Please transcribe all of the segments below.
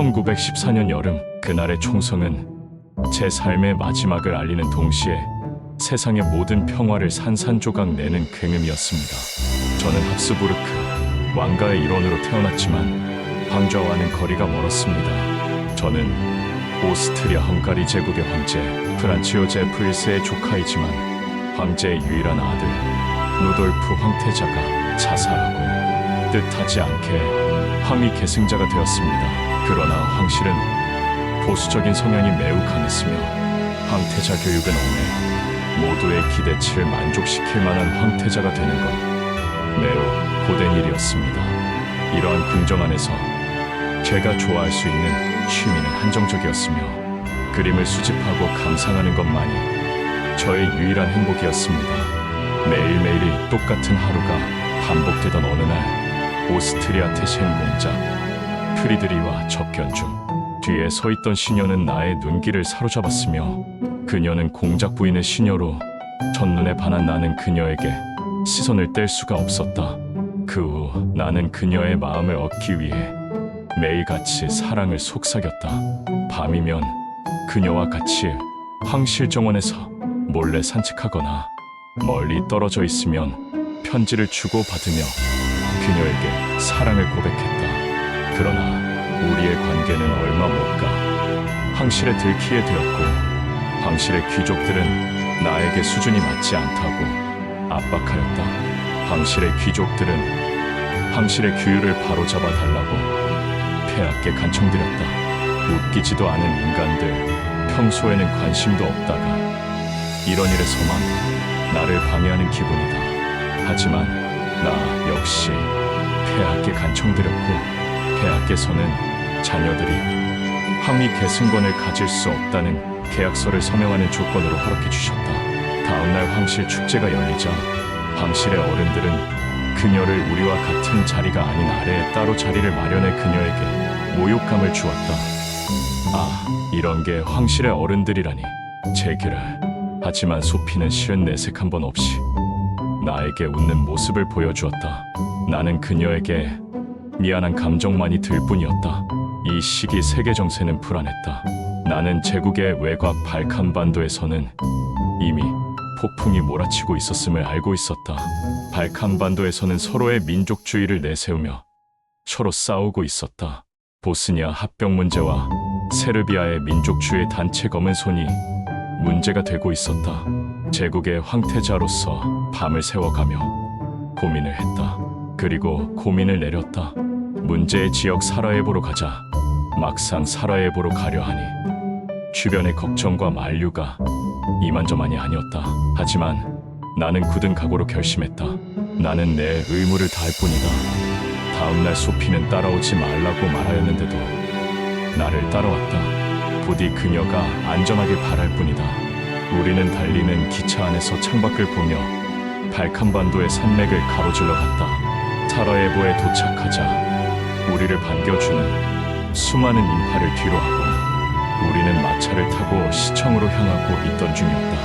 1914년 여름 그날의 총성은 제 삶의 마지막을 알리는 동시에 세상의 모든 평화를 산산조각 내는 굉음이었습니다. 저는 합스부르크 왕가의 일원으로 태어났지만 황좌와는 거리가 멀었습니다. 저는 오스트리아 헝가리 제국의 황제 프란치오 제프 1세의 조카이지만 황제의 유일한 아들 루돌프 황태자가 자살하고 뜻하지 않게 황위 계승자가 되었습니다. 그러나 황실은 보수적인 성향이 매우 강했으며 황태자 교육은 없네 모두의 기대치를 만족시킬 만한 황태자가 되는 것 매우 고된 일이었습니다. 이러한 궁정 안에서 제가 좋아할 수 있는 취미는 한정적이었으며 그림을 수집하고 감상하는 것만이 저의 유일한 행복이었습니다. 매일매일이 똑같은 하루가 반복되던 어느 날 오스트리아 태신 공작 프리드리와 접견 중 뒤에 서 있던 시녀는 나의 눈길을 사로잡았으며 그녀는 공작 부인의 시녀로 첫눈에 반한 나는 그녀에게 시선을 뗄 수가 없었다. 그 후 나는 그녀의 마음을 얻기 위해 매일같이 사랑을 속삭였다. 밤이면 그녀와 같이 황실정원에서 몰래 산책하거나 멀리 떨어져 있으면 편지를 주고받으며 그녀에게 사랑을 고백했다. 그러나 우리의 관계는 얼마 못 가 황실에 들키게 되었고 황실의 귀족들은 나에게 수준이 맞지 않다고 압박하였다. 황실의 귀족들은 황실의 규율을 바로잡아 달라고 폐하께 간청드렸다. 웃기지도 않은 인간들, 평소에는 관심도 없다가 이런 일에서만 나를 방해하는 기분이다. 하지만 나 역시 폐하께 간청드렸고 폐하께서는 자녀들이 황위 계승권을 가질 수 없다는 계약서를 서명하는 조건으로 허락해 주셨다. 다음날 황실 축제가 열리자 황실의 어른들은 그녀를 우리와 같은 자리가 아닌 아래에 따로 자리를 마련해 그녀에게 모욕감을 주었다. 아, 이런 게 황실의 어른들이라니. 제기를. 하지만 소피는 실은 내색 한 번 없이 나에게 웃는 모습을 보여주었다. 나는 그녀에게 미안한 감정만이 들 뿐이었다. 이 시기 세계 정세는 불안했다. 나는 제국의 외곽 발칸반도에서는 이미 폭풍이 몰아치고 있었음을 알고 있었다. 발칸반도에서는 서로의 민족주의를 내세우며 서로 싸우고 있었다. 보스니아 합병 문제와 세르비아의 민족주의 단체 검은 손이 문제가 되고 있었다. 제국의 황태자로서 밤을 새워가며 고민을 했다. 그리고 고민을 내렸다. 문제의 지역 사라예보로 가자. 막상 사라예보로 가려 하니 주변의 걱정과 만류가 이만저만이 아니었다. 하지만 나는 굳은 각오로 결심했다. 나는 내 의무를 다할 뿐이다. 다음날 소피는 따라오지 말라고 말하였는데도 나를 따라왔다. 부디 그녀가 안전하길 바랄 뿐이다. 우리는 달리는 기차 안에서 창밖을 보며 발칸반도의 산맥을 가로질러 갔다. 사라예보에 도착하자 우리를 반겨주는 수많은 인파를 뒤로하고 우리는 마차를 타고 시청으로 향하고 있던 중이었다.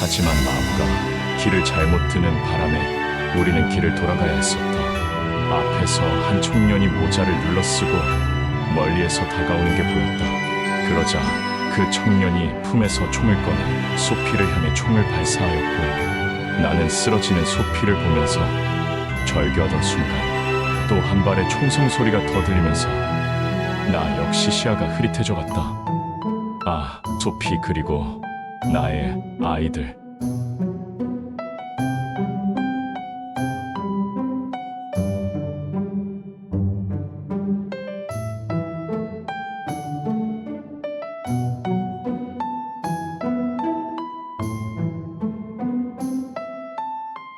하지만 마부가 길을 잘못 드는 바람에 우리는 길을 돌아가야 했었다. 앞에서 한 청년이 모자를 눌러쓰고 멀리에서 다가오는 게 보였다. 그러자 그 청년이 품에서 총을 꺼내 소피를 향해 총을 발사하였고 나는 쓰러지는 소피를 보면서 절규하던 순간 또 한 발의 총성 소리가 더 들리면서 나 역시 시야가 흐릿해져 갔다. 아, 소피 그리고 나의 아이들.